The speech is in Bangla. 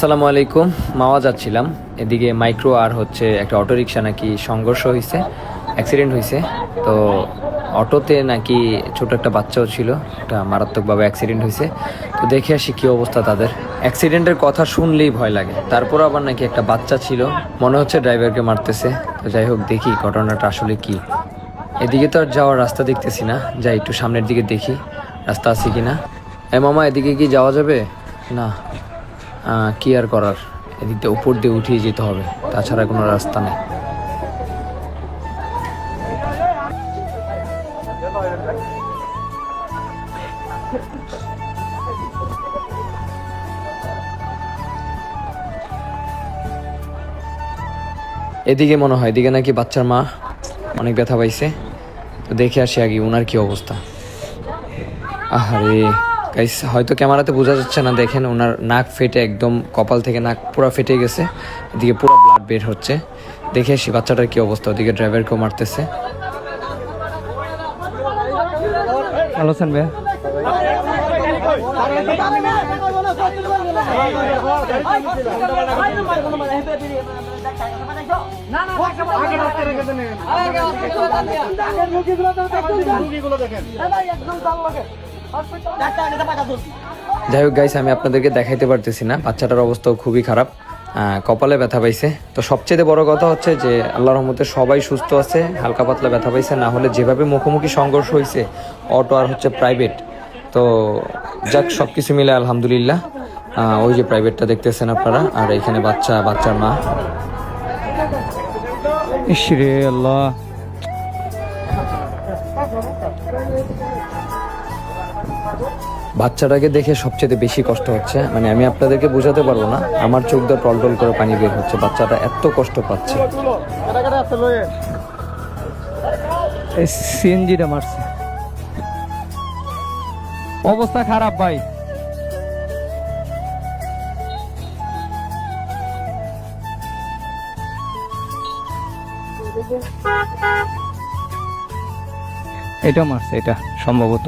আসসালামু আলাইকুম। মাওয়া যাচ্ছিলাম। এদিকে মাইক্রো আর হচ্ছে একটা অটোরিকশা নাকি সংঘর্ষ হয়েছে অ্যাক্সিডেন্ট হয়েছে তো অটোতে নাকি ছোট একটা বাচ্চাও ছিল, একটা মারাত্মকভাবে অ্যাক্সিডেন্ট হয়েছে তো দেখে আসি কী অবস্থা তাদের। অ্যাক্সিডেন্টের কথা শুনলেই ভয় লাগে। তারপর আবার নাকি একটা বাচ্চা ছিল, মনে হচ্ছে ড্রাইভারকে মারতেছে। তো যাই হোক, দেখি ঘটনাটা আসলে কি। এদিকে তো আর যাওয়ার রাস্তা দেখতেছি না। যাই একটু সামনের দিকে দেখি, রাস্তা আছে কি না এ মামা, এদিকে কি যাওয়া যাবে? না। আহ, কি আর করার? এদিক উপর দিয়ে উঠিয়ে যেতে হবে তাছাড়া কোনো রাস্তা নেই। এদিকে মনে হয় এদিকে নাকি বাচ্চার মা অনেক ব্যথা পাইছে। তো দেখে আসি আগে ওনার কি অবস্থা। আহারে। গাইস হয়তো ক্যামেরাতে বোঝা যাচ্ছে না দেখেন ওনার নাক ফেটে একদম কপাল থেকে নাক পুরো ফেটে গেছে এদিকে পুরো ব্লাড বের হচ্ছে দেখে আসি বাচ্চাটার কি অবস্থা ওদিকে ড্রাইভারকেও মারতেছে ভালো আছেন ভাইয়া যাই হোক গাইস আমি আপনাদেরকে দেখাইতে পারতেছি না। বাচ্চাটার অবস্থাও খুবই খারাপ। কপালে ব্যথা পাইছে। তো সবচেয়ে বড় কথা হচ্ছে যে, আল্লাহর রহমতে সবাই সুস্থ আছে, হালকা পাতলা ব্যথা পাইছে। না হলে যেভাবে মুখোমুখি সংঘর্ষ হয়েছে অটো আর হচ্ছে প্রাইভেট তো যাক সব কিছু মিলে আলহামদুলিল্লাহ। ওই যে প্রাইভেটটা দেখতেছেন আপনারা, আর এখানে বাচ্চা, বাচ্চার মা। আল্লাহ। বাচ্চাটাকে দেখে সবচেয়ে বেশি কষ্ট হচ্ছে। মানে আমি আপনাদেরকে বোঝাতে পারব না, আমার চোখ দিয়ে টল টল করে পানি বের হচ্ছে, বাচ্চাটা এত কষ্ট পাচ্ছে। সিএনজিটা মারছে। অবস্থা খারাপ ভাই। এটা মারছে, এটা সম্ভবত।